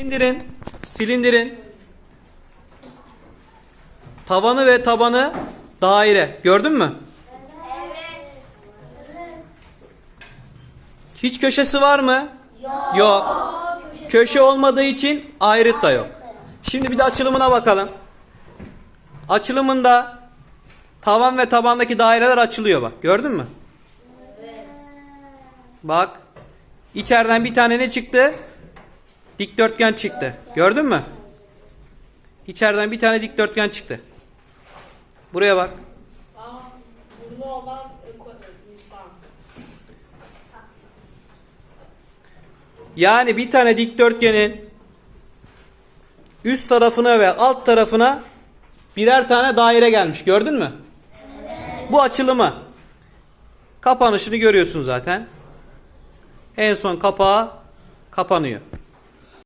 Silindirin. Silindirin. Tabanı ve tabanı daire. Gördün mü? Evet. Hiç köşesi var mı? Yok. Yok. Köşe olmadığı için ayrıt da yok. Şimdi bir de açılımına bakalım. Açılımında tavan ve tabandaki daireler açılıyor bak. Gördün mü? Evet. Bak. İçeriden bir tane ne çıktı? Dikdörtgen çıktı. Gördün mü? İçeriden bir tane dikdörtgen çıktı. Buraya bak. Yani bir tane dikdörtgenin üst tarafına ve alt tarafına birer tane daire gelmiş. Gördün mü? Bu açılımı. Kapanışını görüyorsun zaten. En son kapağı kapanıyor.